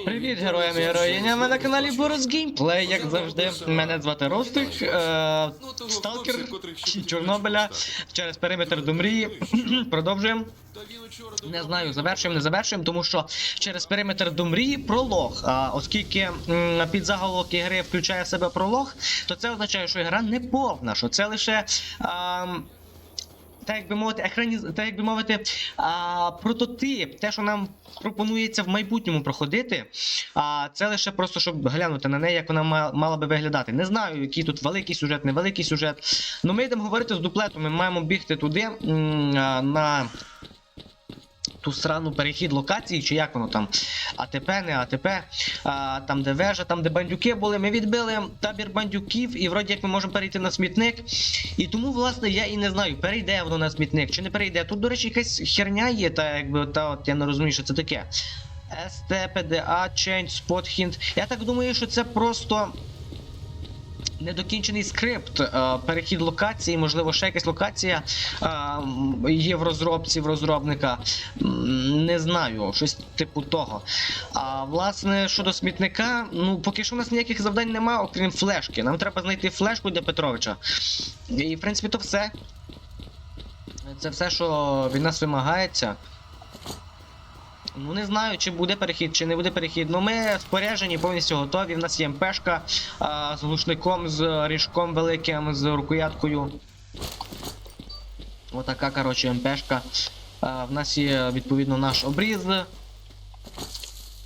Привіт, героям і героїням! Ви на каналі Борис Геймплей, як завжди. Мене звати Ростик, е, сталкер Чорнобиля через периметр до мрії. Продовжуємо. Не знаю, завершуємо, не завершуємо, тому що через периметр до мрії пролог. А оскільки м, під заголовок ігри включає в себе пролог, то це означає, що гра не повна, що це лише. А, так як би мовити, екрані... так як би мовити, а, прототип, те, що нам пропонується в майбутньому проходити, а це лише просто щоб глянути на неї, як вона мала би виглядати. Не знаю, який тут великий сюжет, невеликий сюжет. Ну ми йдемо говорити з дуплетом, ми маємо бігти туди на ту срану перехід локації, чи як воно там, АТП, не АТП, а, там де вежа, там де бандюки були. Ми відбили табір бандюків, і вроді як ми можемо перейти на смітник. І тому, власне, я і не знаю, перейде воно на смітник чи не перейде. Тут, до речі, якась херня є, та якби та от я не розумію, що це таке. ST, PDA, Change, Spot Hint. Я так думаю, що це просто. Недокінчений скрипт, е, перехід локації, можливо, ще якась локація е, є в розробці в розробника. Не знаю, щось типу того. А власне, щодо смітника, ну поки що у нас ніяких завдань немає, окрім флешки. Нам треба знайти флешку для Петровича. І в принципі то все. Це все, що від нас вимагається. Ну не знаю, чи буде перехід, чи не буде перехід. Ну ми споряджені, повністю готові. В нас є МПшка а, з глушником, з ріжком великим, з рукояткою. Отака, коротше, МПшка. А, в нас є відповідно наш обріз.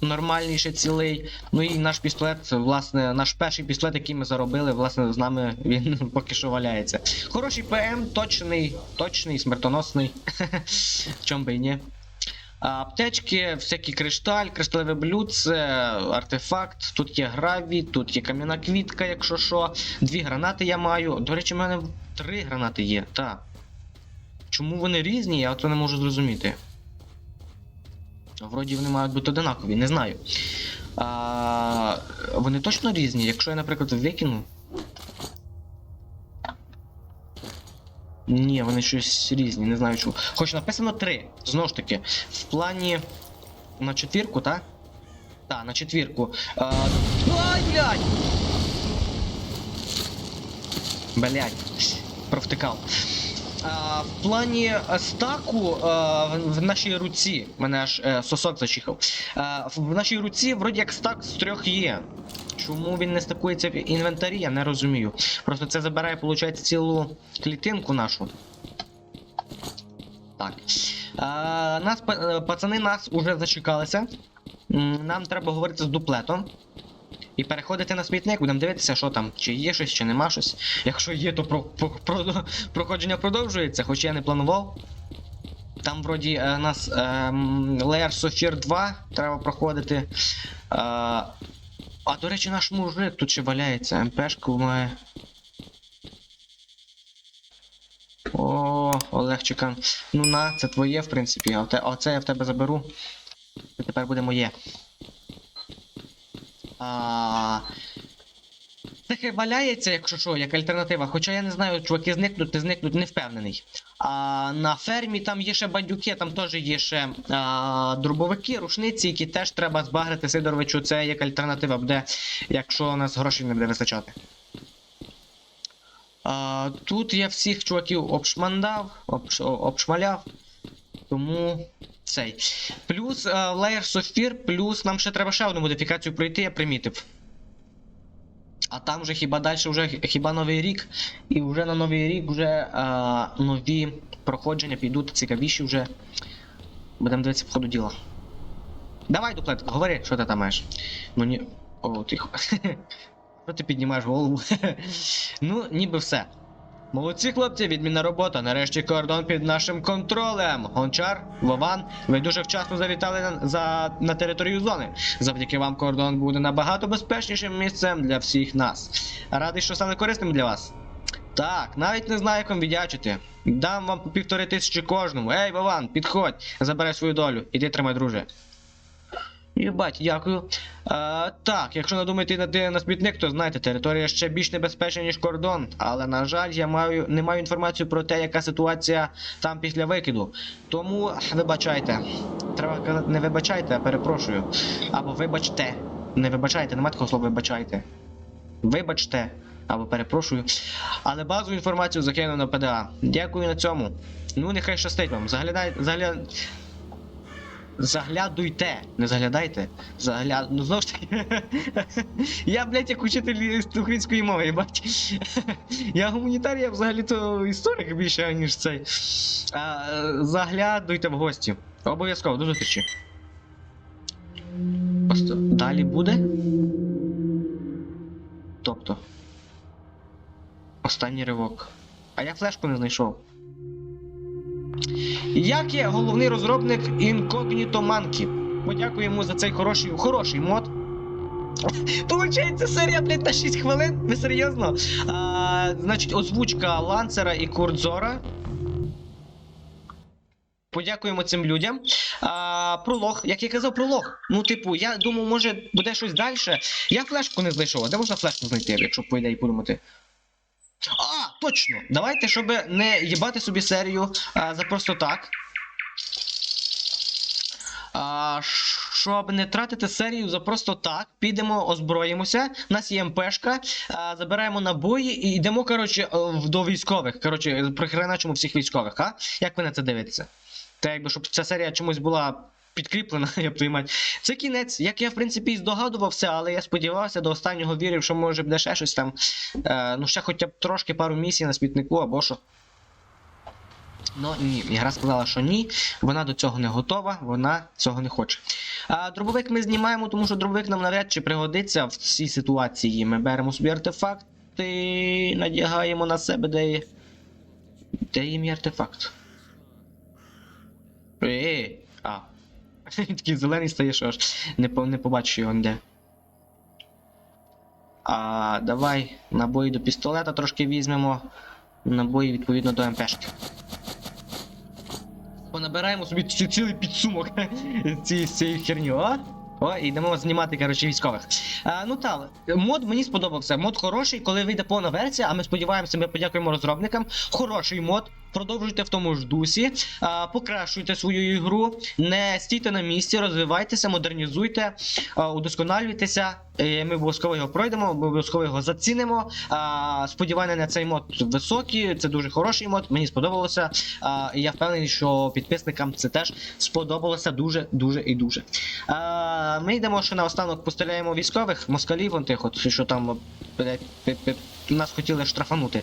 Нормальний цілий. Ну і наш пістолет, власне, наш перший пістолет, який ми заробили, власне, з нами він поки що валяється. Хороший ПМ, точний, точний, смертоносний. Чом би і ні. Аптечки, всякий кришталь, кришталеве блюдце, артефакт. Тут є гравій, тут є кам'яна квітка, якщо що. Дві гранати я маю. До речі, в мене три гранати є, так. Чому вони різні, я то не можу зрозуміти. Вроді вони мають бути одинакові, не знаю. А, вони точно різні, якщо я, наприклад, викину. Ні, вони щось різні, не знаю чому. Хоч написано 3. Знову ж таки, в плані. На четвірку, так? Так, на четвірку. А... Ай, блядь! Блядь, провтикав. А, в плані стаку а, в, нашій руці. Мене аж е, сосок зачихав. А, в нашій руці, вроді як стак з трьох є. Чому він не стакується в інвентарі, я не розумію. Просто це забирає, виходить, цілу клітинку нашу. Так. А, нас, е, пацани нас уже зачекалися. Нам треба говорити з дуплетом. І переходити на смітник, будемо дивитися, що там, чи є щось, чи нема щось. Якщо є, то про, про, про, проходження продовжується, хоч я не планував. Там вроді е, нас е, Layer Sophir 2 треба проходити. Е, а до речі, наш мужик тут ще валяється, МПшку має. О, Олегчика. Ну на, це твоє, в принципі. А те, оце я в тебе заберу. Це тепер буде моє. А... Це валяється, якщо що, як альтернатива. Хоча я не знаю, чуваки зникнуть, не зникнуть, не впевнений. А на фермі там є ще бандюки, там теж є ще а, дробовики, рушниці, які теж треба збагрити Сидоровичу. Це як альтернатива буде, якщо у нас грошей не буде вистачати. А, тут я всіх чуваків обшмандав, обш, обшмаляв. Тому цей. Плюс а, Layer Sophir, плюс нам ще треба ще одну модифікацію пройти, я примітив. А там вже хіба далі вже хіба новий рік, і вже на новий рік вже а, нові проходження підуть цікавіші вже. Будемо дивитися по ходу діла. Давай, дуплет, говори, що ти там маєш. Ну ні. О, тихо. Що ти піднімаєш голову? ну, ніби все. Молодці, хлопці, відмінна робота. Нарешті кордон під нашим контролем. Гончар, Вован, ви дуже вчасно завітали на, за, на територію зони. Завдяки вам кордон буде набагато безпечнішим місцем для всіх нас. Радий, що стали корисним для вас. Так, навіть не знаю, як вам віддячити. Дам вам півтори тисячі кожному. Ей, Вован, підходь, забирай свою долю. Іди тримай, друже. Єбать, дякую. А, так, якщо надумаєте йти на смітник, то знаєте, територія ще більш небезпечна, ніж кордон. Але, на жаль, я маю, не маю інформацію про те, яка ситуація там після викиду. Тому вибачайте, треба казати не вибачайте, а перепрошую. Або вибачте. Не вибачайте, нема такого слова вибачайте. Вибачте. Або перепрошую. Але базову інформацію закинув на ПДА. Дякую на цьому. Ну, нехай щастить вам. Заглядай. Загля... Заглядуйте, не заглядайте. Загля... Ну знову ж таки. я, блядь, як учитель української мови, бать. я гуманітар, я взагалі-то історик більше, ніж цей. А, заглядуйте в гості. Обов'язково, до зустрічі. Просто далі буде. Тобто. Останній ривок. А я флешку не знайшов. Як є головний розробник Incognito Monkey? Подякуємо за цей хороший, хороший мод. Получається серія, блядь, на 6 хвилин? Ви серйозно? А, значить, озвучка Ланцера і Курдзора. Подякуємо цим людям. А, пролог, як я казав, пролог. Ну, типу, я думав, може буде щось далі. Я флешку не знайшов. Де можна флешку знайти, якщо по ідеї подумати? А, точно! Давайте, щоб не їбати собі серію а, за просто так. А, щоб не тратити серію за просто так, підемо, озброїмося. У нас є МПшка, а, забираємо набої і йдемо, коротше, е, до військових. Коротше, прихреначимо всіх військових, а? Як ви на це дивитеся? Та якби щоб ця серія чомусь була підкріплена, я мать. Це кінець, як я в принципі і здогадувався, але я сподівався до останнього вірив, що може буде ще щось там. Е, ну ще хоча б трошки пару місій на смітнику або що. Ну ні, ігра сказала, що ні, вона до цього не готова, вона цього не хоче. А дробовик ми знімаємо, тому що дробовик нам навряд чи пригодиться в цій ситуації. Ми беремо собі артефакти, надягаємо на себе, де є. Де є мій артефакт? Ей, а. Такий зелений стає, що аж не, по- не побачу його ніде. А, давай набої до пістолета трошки візьмемо. Набої відповідно до МПшки. Понабираємо собі ці- цілий підсумок цієї цієї херні, о? О, і йдемо знімати, коротше, військових. А, ну так, мод мені сподобався. Мод хороший, коли вийде повна версія, а ми сподіваємося, ми подякуємо розробникам. Хороший мод. Продовжуйте в тому ж дусі, покращуйте свою ігру, не стійте на місці, розвивайтеся, модернізуйте, удосконалюйтеся. Ми обов'язково його пройдемо, обов'язково його зацінимо. Сподівання на цей мод високі, це дуже хороший мод, мені сподобалося. І Я впевнений, що підписникам це теж сподобалося дуже, дуже і дуже. Ми йдемо ще наостанок, постріляємо військових, москалів, вон тих, от, що там нас хотіли штрафанути.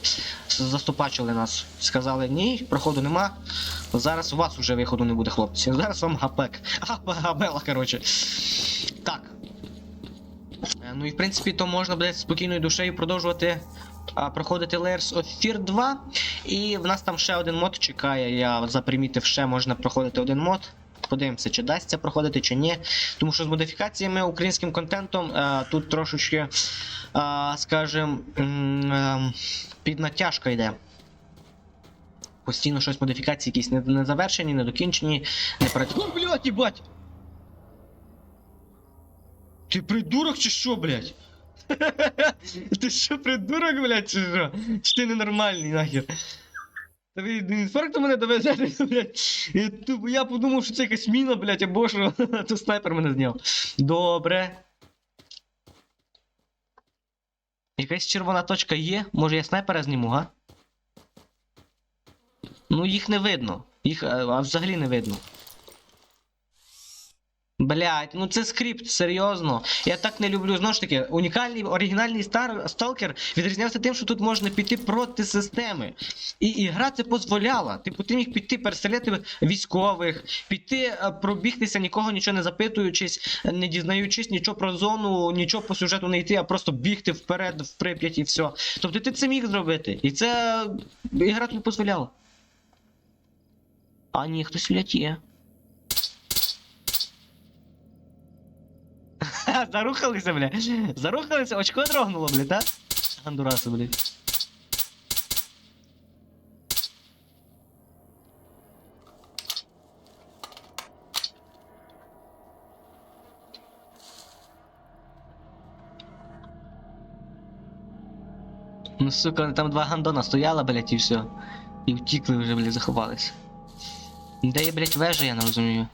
Заступачили нас. Сказали, ні, проходу нема. Зараз у вас уже виходу не буде, хлопці. Зараз вам гапек. Гап- Габела, коротше. Так. Е, Ну і в принципі, то можна буде спокійною душею продовжувати а, проходити Layers of Fear 2. І в нас там ще один мод чекає. Я запримітив, ще можна проходити один мод. Подивимося, чи дасться проходити, чи ні. Тому що з модифікаціями українським контентом е, тут трошечки, скажімо, ем, піднатяжка йде. Постійно щось модифікації якісь не, завершені, не докінчені, не працюють. Блядь, їбать! Ти придурок чи що, блядь? Ти що, придурок, блядь, чи що? Чи ти ненормальний нахер? Ви до інфаркту мене довезете, блядь. Я подумав, що це якась міна, блядь, або що, то снайпер мене зняв. Добре. Якась червона точка є? Може я снайпера зніму, га? Ну їх не видно. Їх а, взагалі не видно. Блять, ну це скрипт, серйозно. Я так не люблю. Знову ж таки, унікальний оригінальний стар сталкер відрізнявся тим, що тут можна піти проти системи. І, і гра це дозволяла. Типу, ти міг піти перестріляти військових, піти е, пробігтися, нікого нічого не запитуючись, не дізнаючись нічого про зону, нічого по сюжету не йти, а просто бігти вперед в Прип'ять і все. Тобто ти це міг зробити. І це ігра тобі дозволяла. А ні, хтось блядь, є. Ха, Зарухалися, бля. Зарухалися, очко дрогнуло, бля, та? Гандураси, блядь. Ну, сука, там два гандона стояла, блядь, і все. І втікли вже, блядь, заховались. Де є, блядь, вежа, я не розумію.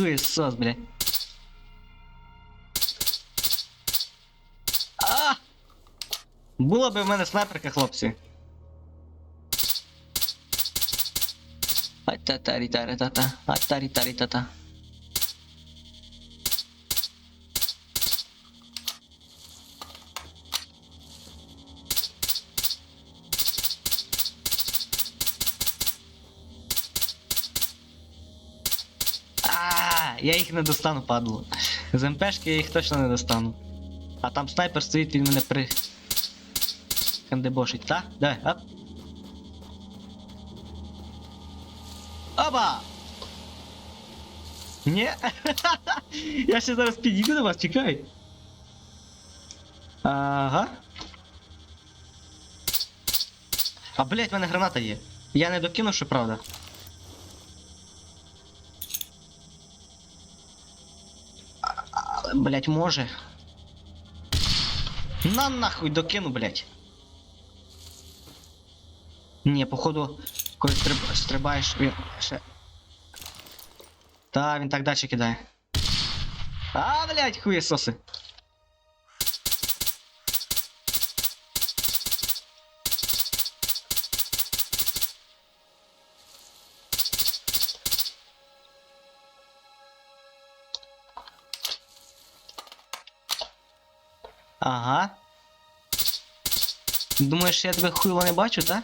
Хуєсос, бля. А! Була би в мене снайперка, хлопці. Ай-та-та-рі-та-ра-та-та, ай-та-рі-та-рі-та-та. Я їх не достану, падло. З МПшки я їх точно не достану. А там снайпер стоїть, він мене при. Хандебошить, та? Давай, оп. Оба! Ні? я ще зараз підійду до вас, чекай. Ага. А блять, в мене граната є. Я не докинув, що правда. блять, може. На нахуй докину, блять. Ні, походу, коли стриб... стрибаєш, він ще. Та, він так далі кидає. А, блять, хуєсоси. Ага. Думаєш, я тебе хуйло не бачу, так?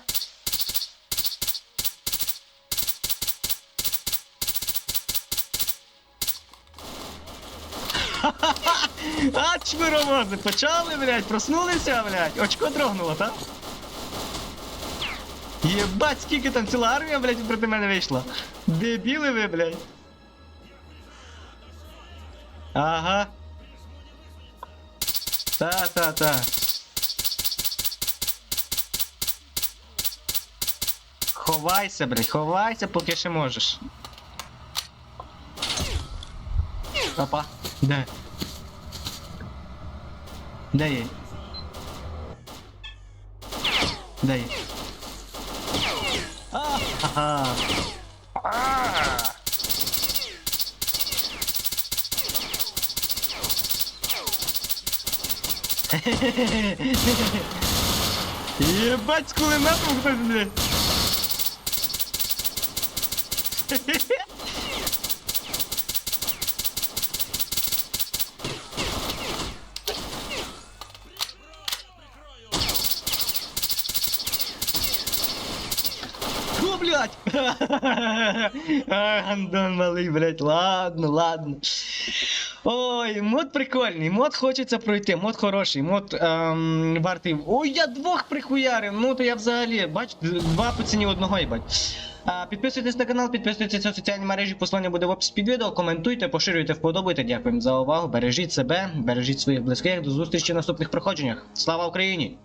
А, чмиромози, почали, блядь, проснулися, блядь. Очко дрогнуло, так? Єбать, скільки там ціла армія, блядь, проти мене вийшла. Дебіли ви, блядь. Ага. Та-та-та. Ховайся, блядь, ховайся, поки ще можеш. Опа. Де? Де є? Де є? А, ага. А. Ебать, с кулеметом хтось, блядь. Гандон малий, блядь, ладно, ладно. Ой, мод прикольний, мод хочеться пройти, мод хороший, мод ем, вартий. Ой, я двох прихуярив, ну то я взагалі, бач, два по ціні одного, їбать. А, підписуйтесь на канал, підписуйтесь на соціальні мережі, посилання буде в описі під відео, коментуйте, поширюйте, вподобайте. Дякуємо за увагу. Бережіть себе, бережіть своїх близьких. До зустрічі в наступних проходженнях. Слава Україні!